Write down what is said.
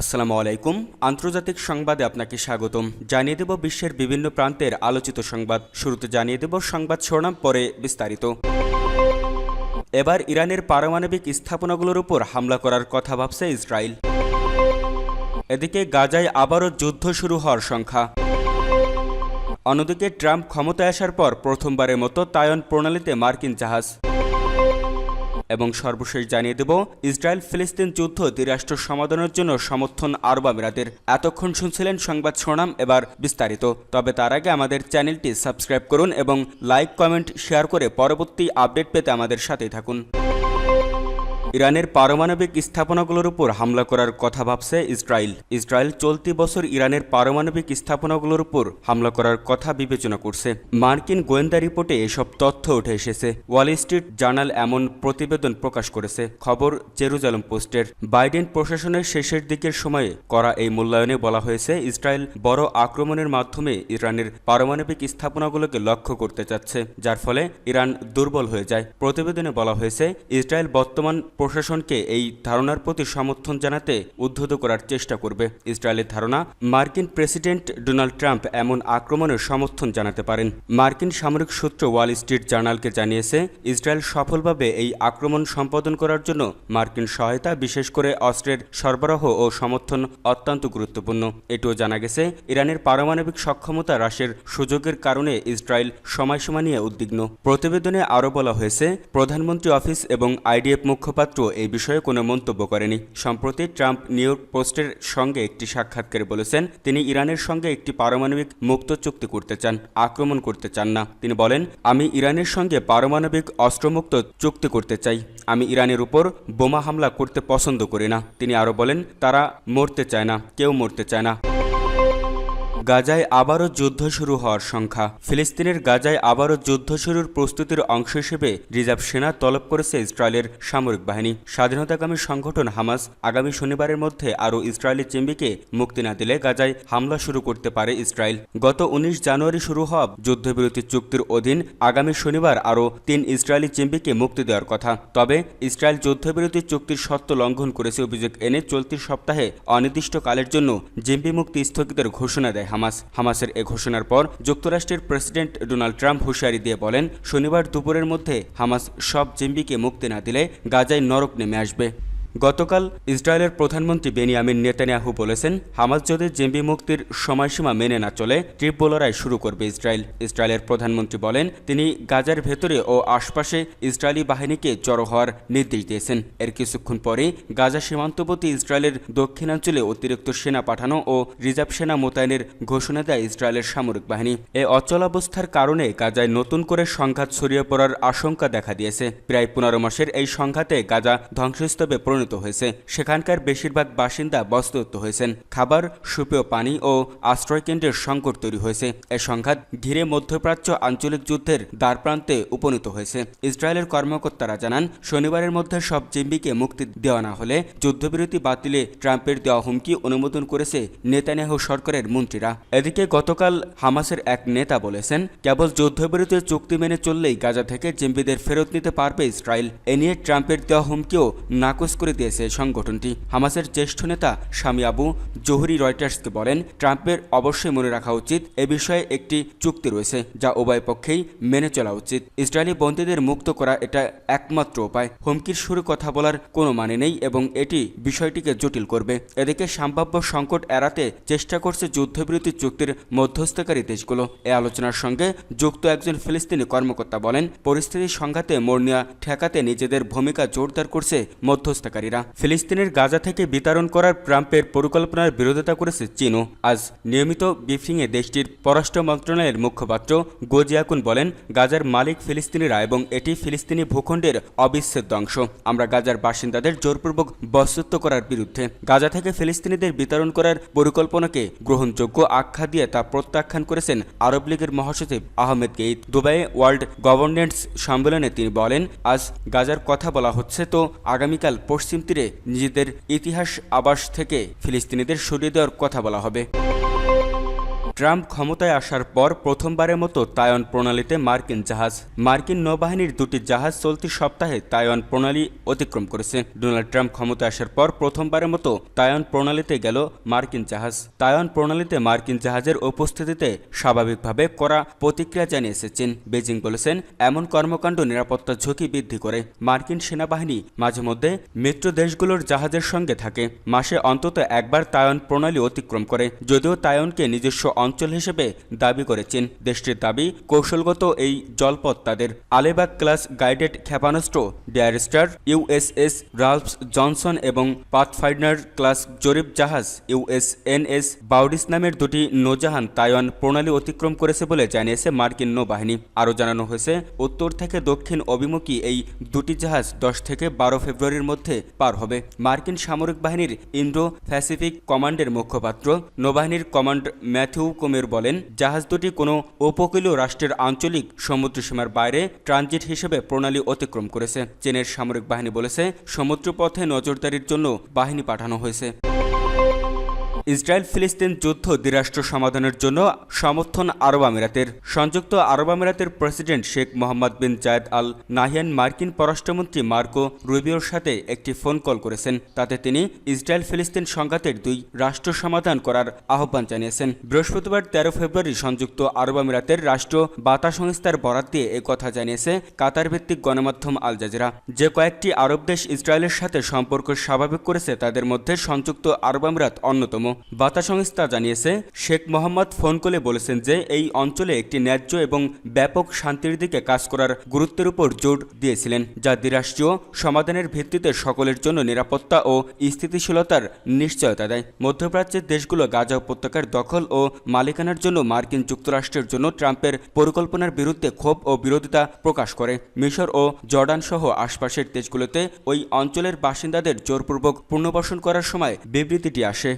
আসসালামু আলাইকুম। আন্তর্জাতিক সংবাদে আপনাকে স্বাগতম। জানিয়ে দেব বিশ্বের বিভিন্ন প্রান্তের আলোচিত সংবাদ। শুরুতে জানিয়ে দেব সংবাদ শিরোনাম, পরে বিস্তারিত। এবার ইরানের পারমাণবিক স্থাপনাগুলোর উপর হামলা করার কথা ভাবছে ইসরায়েল। এদিকে গাজায় আবারও যুদ্ধ শুরু হওয়ার সংখ্যা। অন্যদিকে ট্রাম্প ক্ষমতায় আসার পর প্রথমবারের মতো তায়ন প্রণালীতে মার্কিন জাহাজ। এবং সর্বশেষ জানিয়ে দেব ইসরায়েল ফিলিস্তিন যুদ্ধ দ্বিরাষ্ট্র সমাধানের জন্য সমর্থন আরব আমিরাতের। এতক্ষণ শুনছিলেন সংবাদ শোনাম এবার বিস্তারিত। তবে তার আগে আমাদের চ্যানেলটি সাবস্ক্রাইব করুন এবং লাইক, কমেন্ট, শেয়ার করে পরবর্তী আপডেট পেতে আমাদের সাথেই থাকুন। ইরানের পারমাণবিক স্থাপনাগুলোর উপর হামলা করার কথা ভাবছে ইসরায়েল। ইসরায়েল চলতি বছর ইরানের পারমাণবিক স্থাপনাগুলোর উপর হামলা করার কথা বিবেচনা করছে। মার্কিন গোয়েন্দা রিপোর্টে এসব তথ্য উঠে এসেছে। ওয়াল স্ট্রিট জার্নাল এমন প্রতিবেদন প্রকাশ করেছে। খবর জেরুজালেম পোস্টের। বাইডেন প্রশাসনের শেষের দিকের সময়ে করা এই মূল্যায়নে বলা হয়েছে, ইসরায়েল বড় আক্রমণের মাধ্যমে ইরানের পারমাণবিক স্থাপনাগুলোকে লক্ষ্য করতে চাচ্ছে, যার ফলে ইরান দুর্বল হয়ে যায়। প্রতিবেদনে বলা হয়েছে, ইসরায়েল বর্তমান প্রশাসনকে এই ধারণার প্রতি সমর্থন জানাতে উদ্ধত করার চেষ্টা করবে। ইসরায়েলের ধারণা, মার্কিন প্রেসিডেন্ট ডোনাল্ড ট্রাম্প এমন আক্রমণের সমর্থন জানাতে পারেন। মার্কিন সামরিক সূত্র ওয়াল স্ট্রিট জার্নালকে জানিয়েছে, ইসরায়েল সফলভাবে এই আক্রমণ সম্পাদন করার জন্য মার্কিন সহায়তা, বিশেষ করে অস্ত্রের সরবরাহ ও সমর্থন অত্যন্ত গুরুত্বপূর্ণ। এটিও জানা গেছে, ইরানের পারমাণবিক সক্ষমতা হ্রাসের সুযোগের কারণে ইসরায়েল সময়সীমা নিয়ে উদ্বিগ্ন। প্রতিবেদনে আরও বলা হয়েছে, প্রধানমন্ত্রী অফিস এবং আইডিএফ মুখপাত্র এই বিষয়ে কোনো মন্তব্য করেনি। সম্প্রতি ট্রাম্প নিউ পোস্টের সঙ্গে একটি সাক্ষাৎকারে বলেছেন, তিনি ইরানের সঙ্গে একটি পারমাণবিক মুক্ত চুক্তি করতে চান, আক্রমণ করতে চান না। তিনি বলেন, আমি ইরানের সঙ্গে পারমাণবিক অস্ত্রমুক্ত চুক্তি করতে চাই। আমি ইরানের উপর বোমা হামলা করতে পছন্দ করি না। তিনি আরও বলেন, তারা মরতে চায় না, কেউ মরতে চায় না। গাজায় আবারও যুদ্ধ শুরু হওয়ার সংখ্যা। ফিলিস্তিনের গাজায় আবারও যুদ্ধ শুরুর প্রস্তুতির অংশ হিসেবে রিজার্ভ সেনা তলব করেছে ইসরায়েলের সামরিক বাহিনী। স্বাধীনতাকামী সংগঠন হামাস আগামী শনিবারের মধ্যে আরও ইসরায়েলি চেম্বিকে মুক্তি না দিলে গাজায় হামলা শুরু করতে পারে ইসরায়েল। গত উনিশ জানুয়ারি শুরু হওয়া যুদ্ধবিরতি চুক্তির অধীন আগামী শনিবার আরও তিন ইসরায়েলি চেম্বিকে মুক্তি দেওয়ার কথা। তবে ইসরায়েল যুদ্ধবিরতি চুক্তির শর্ত লঙ্ঘন করেছে অভিযোগ এনে চলতি সপ্তাহে অনির্দিষ্টকালের জন্য জিম্বি মুক্তি স্থগিতের ঘোষণা দেয় হামাস। হামাসের এ ঘোষণার পর যুক্তরাষ্ট্রের প্রেসিডেন্ট ডোনাল্ড ট্রাম্প হুঁশিয়ারি দিয়ে বলেন, শনিবার দুপুরের মধ্যে হামাস সব জিম্বিকে মুক্তি না দিলে গাজায় নরক নেমে আসবে। গতকাল ইসরায়েলের প্রধানমন্ত্রী বেনিয়ামিন নেতানিয়াহু বলেছেন, হামাস যদি জেম্বি মুক্তির সময়সীমা মেনে না চলে ট্রিপ লড়াই শুরু করবে ইসরায়েল। ইসরায়েলের প্রধানমন্ত্রী বলেন, তিনি গাজার ভেতরে ও আশপাশে ইসরায়েলি বাহিনীকে জড়ো হওয়ার নির্দেশ দিয়েছেন। এর কিছুক্ষণ পরে গাজা সীমান্তবর্তী ইসরায়েলের দক্ষিণাঞ্চলে অতিরিক্ত সেনা পাঠানো ও রিজার্ভ সেনা মোতায়েনের ঘোষণা দেয় ইসরায়েলের সামরিক বাহিনী। এ অচলাবস্থার কারণে গাজায় নতুন করে সংঘাত ছড়িয়ে পড়ার আশঙ্কা দেখা দিয়েছে। প্রায় পনেরো মাসের এই সংঘাতে গাজা ধ্বংসস্তূপে হয়েছে। সেখানকার বেশিরভাগ বাসিন্দা বস্তুত হয়েছেন। খাবার সুপেয় পানি ও আশ্রয়কেন্দ্রের সংকট তৈরি হয়েছে। এ সংঘাত ঘিরে মধ্যপ্রাচ্য আঞ্চলিক যুদ্ধের দ্বারপ্রান্তে উপনীত হয়েছে। ইসরায়েলের কর্মকর্তারা জানান, শনিবারের মধ্যে সব জিম্বিকে মুক্তি দেওয়া না হলে যুদ্ধবিরতি বাতিলে ট্রাম্পের দেওয়া হুমকি অনুমোদন করেছে নেতানিয়াহু সরকারের মন্ত্রীরা। এদিকে গতকাল হামাসের এক নেতা বলেছেন, কেবল যুদ্ধবিরতির চুক্তি মেনে চললেই গাজা থেকে জিম্বিদের ফেরত নিতে পারবে ইসরায়েল। এ নিয়ে ট্রাম্পের দেওয়া হুমকিও নাকচ করে দিয়েছে সংগঠনটি। হামাসের জ্যেষ্ঠ নেতা স্বামী আবু জোহরি রয়টার্সকে বলেন, ট্রাম্পের অবশ্যই মনে রাখা উচিত, এ বিষয়ে একটি চুক্তি রয়েছে যা উভয় পক্ষেই মেনে চলা উচিত। ইসরায়েলি বন্দীদের মুক্ত করা এটা একমাত্র উপায়। হুমকির শুরু কথা বলার কোনো মানে নেই এবং এটি বিষয়টিকে জটিল করবে। এদিকে সম্ভাব্য সংকট এড়াতে চেষ্টা করছে যুদ্ধবিরতি চুক্তির মধ্যস্থকারী দেশগুলো। এ আলোচনার সঙ্গে যুক্ত একজন ফিলিস্তিনি কর্মকর্তা বলেন পরিস্থিতির সংঘাতে মর্নিয়া ঠেকাতে নিজেদের ভূমিকা জোরদার করছে মধ্যস্থকারীরা ফিলিস্তিনের গাজা থেকে বিতরণ করার ট্রাম্পের পরিকল্পনার বিরোধিতা করেছে চীনও। আজ নিয়মিত ব্রিফিংয়ে দেশটির পররাষ্ট্র মন্ত্রণালয়ের মুখপাত্র গোজিয়াকুন বলেন, গাজার মালিক ফিলিস্তিনিরা এবং এটি ফিলিস্তিনি ভূখণ্ডের অবিচ্ছেদ্য অংশ। আমরা গাজার বাসিন্দাদের জোরপূর্বক বস্তুত্ব করার বিরুদ্ধে। গাজা থেকে ফিলিস্তিনিদের বিতরণ করার পরিকল্পনাকে গ্রহণযোগ্য আখ্যা দিয়ে তা প্রত্যাখ্যান করেছেন আরব লীগের মহাসচিব আহমেদ গেইদ দুবাইয়ে ওয়ার্ল্ড গভর্নেন্স সম্মেলনে তিনি বলেন, আজ গাজার কথা বলা হচ্ছে, তো আগামীকাল পশ্চিম তীরে নিজেদের ইতিহাস আবাস থেকে ফিলিস্তিনিদের সরিয়ে দেওয়ার কথা বলা হবে। ট্রাম্প ক্ষমতায় আসার পর প্রথমবারের মতো তায়ন প্রণালীতে মার্কিন জাহাজ। মার্কিন নৌবাহিনীর দুটি জাহাজ চলতি সপ্তাহে তায়ন প্রণালী অতিক্রম করেছে। ডোনাল্ড ট্রাম্প ক্ষমতায় আসার পর প্রথমবারের মতো তায়ন প্রণালীতে গেল মার্কিন জাহাজ। তায়ন প্রণালীতে মার্কিন জাহাজের উপস্থিতিতে স্বাভাবিকভাবে করা প্রতিক্রিয়া জানিয়েছে চীন। বেজিং বলেছেন, এমন কর্মকাণ্ড নিরাপত্তা ঝুঁকি বৃদ্ধি করে। মার্কিন সেনাবাহিনী মাঝে মধ্যে মিত্র দেশগুলোর জাহাজের সঙ্গে থাকে। মাসে অন্তত একবার তায়ন প্রণালী অতিক্রম করে। যদিও তায়নকে নিজস্ব অঞ্চল হিসেবে দাবি করে চীন দেশটির দাবি, কৌশলগত এই জলপথ তাদের আলেবাগ ক্লাস গাইডেড ক্ষেপণাস্ত্র destroyer USS Ralph Johnson এবং পাথফাইডার ক্লাস জরিপ জাহাজ ইউএসএনএস বাউডিস নামের দুটি নৌজাহান তাইওয়ান প্রণালী অতিক্রম করেছে বলে জানিয়েছে মার্কিন নৌবাহিনী। আরও জানানো হয়েছে, উত্তর থেকে দক্ষিণ অভিমুখী এই দুটি জাহাজ দশ থেকে বারো ফেব্রুয়ারির মধ্যে পার হবে। মার্কিন সামরিক বাহিনীর ইন্ডো প্যাসিফিক কমান্ডের মুখপাত্র, নৌবাহিনীর কমান্ড ম্যাথিউ কুমের বলেন, জাহাজ দুটি কোনো উপকূলীয় রাষ্ট্রের আঞ্চলিক সমুদ্রসীমার বাইরে ট্রানজিট হিসেবে প্রণালী অতিক্রম করেছে। চীনের সামরিক বাহিনী বলেছে, সমুদ্রপথে নজরদারির জন্য বাহিনী পাঠানো হয়েছে। ইসরায়েল ফিলিস্তিন যুদ্ধ দ্বিরাষ্ট্র সমাধানের জন্য সমর্থন আরব আমিরাতের। সংযুক্ত আরব আমিরাতের president Sheikh Mohammed bin Zayed Al Nahyan মার্কিন পররাষ্ট্রমন্ত্রী মার্কো রুবিওর সাথে একটি ফোন কল করেছেন। তাতে তিনি ইসরায়েল ফিলিস্তিন সংঘাতের দুই রাষ্ট্র সমাধান করার আহ্বান জানিয়েছেন। বৃহস্পতিবার তেরো ফেব্রুয়ারি সংযুক্ত আরব আমিরাতের রাষ্ট্র বার্তা সংস্থার বরাত দিয়ে এ কথা জানিয়েছে কাতার ভিত্তিক গণমাধ্যম আল জাজিরা। যে কয়েকটি আরব দেশ ইসরায়েলের সাথে সম্পর্ক স্বাভাবিক করেছে, তাদের মধ্যে সংযুক্ত আরব আমিরাত অন্যতম। বার্তা সংস্থা জানিয়েছে, শেখ মোহাম্মদ ফোন করে বলেছেন যে এই অঞ্চলে একটি ন্যায্য এবং ব্যাপক শান্তির দিকে কাজ করার গুরুত্বের উপর জোর দিয়েছিলেন, যা দ্বিরাষ্ট্রীয় সমাধানের ভিত্তিতে সকলের জন্য নিরাপত্তা ও স্থিতিশীলতার নিশ্চয়তা দেয়। মধ্যপ্রাচ্যের দেশগুলো গাজা উপত্যকার দখল ও মালিকানার জন্য মার্কিন যুক্তরাষ্ট্রের জন্য ট্রাম্পের পরিকল্পনার বিরুদ্ধে ক্ষোভ ও বিরোধিতা প্রকাশ করে। মিশর ও জর্ডান সহ আশপাশের দেশগুলোতে ওই অঞ্চলের বাসিন্দাদের জোরপূর্বক পুনর্বাসন করার সময় বিবৃতিটি আসে।